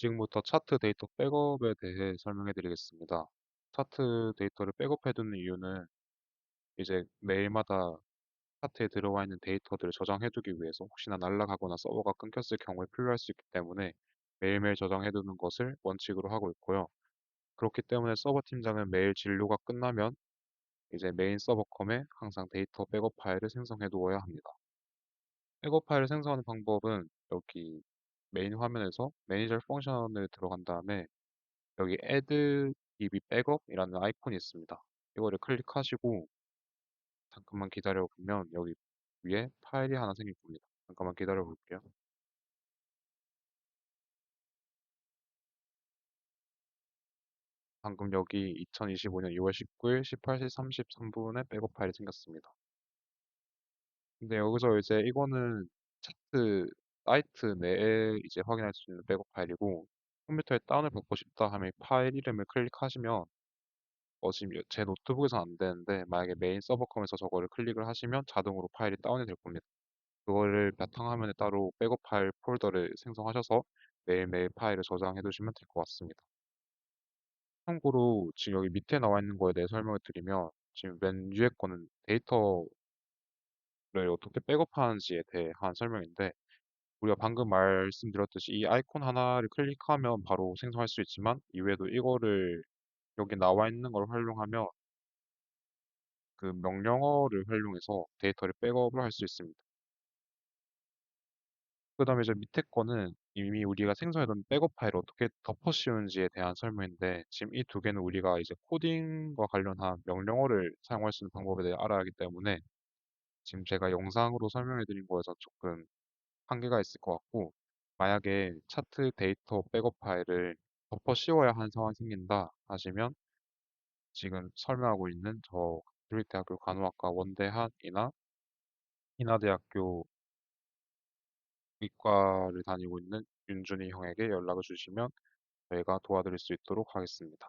지금부터 차트 데이터 백업에 대해 설명해 드리겠습니다. 차트 데이터를 백업해 두는 이유는 이제 매일마다 차트에 들어와 있는 데이터들을 저장해 두기 위해서 혹시나 날아가거나 서버가 끊겼을 경우에 필요할 수 있기 때문에 매일매일 저장해 두는 것을 원칙으로 하고 있고요. 그렇기 때문에 서버 팀장은 매일 진료가 끝나면 이제 메인 서버 컴에 항상 데이터 백업 파일을 생성해 두어야 합니다. 백업 파일을 생성하는 방법은 여기 메인 화면에서 매니저 펑션을 들어간 다음에 여기 add db backup이라는 아이콘이 있습니다. 이거를 클릭하시고 잠깐만 기다려 보면 여기 위에 파일이 하나 생길 겁니다. 잠깐만 기다려 볼게요. 방금 여기 2025년 2월 19일 18시 33분에 백업 파일이 생겼습니다. 근데 여기서 이제 이거는 차트 사이트 내에 이제 확인할 수 있는 백업 파일이고 컴퓨터에 다운을 받고 싶다 하면 파일 이름을 클릭하시면 어, 지금 제 노트북에서 안 되는데 만약에 메인 서버컴에서 저거를 클릭을 하시면 자동으로 파일이 다운이 될 겁니다. 그거를 바탕화면에 따로 백업 파일 폴더를 생성하셔서 매일매일 파일을 저장해 두시면 될 것 같습니다. 참고로 지금 여기 밑에 나와 있는 거에 대해 설명을 드리면 지금 맨 위에 거는 데이터 를 어떻게 백업하는지에 대한 설명인데 우리가 방금 말씀드렸듯이 이 아이콘 하나를 클릭하면 바로 생성할 수 있지만 이외에도 이거를 여기 나와 있는 걸 활용하면 그 명령어를 활용해서 데이터를 백업을 할 수 있습니다. 그 다음에 이제 밑에 거는 이미 우리가 생성해둔 백업 파일을 어떻게 덮어 씌우는지에 대한 설명인데 지금 이 두 개는 우리가 이제 코딩과 관련한 명령어를 사용할 수 있는 방법에 대해 알아야 하기 때문에 지금 제가 영상으로 설명해 드린 거에서 조금 한계가 있을 것 같고 만약에 차트 데이터 백업 파일을 덮어 씌워야 하는 상황이 생긴다 하시면 지금 설명하고 있는 저 교육대학교 간호학과 원대한이나 인하대학교 의과를 다니고 있는 윤준이 형에게 연락을 주시면 저희가 도와드릴 수 있도록 하겠습니다.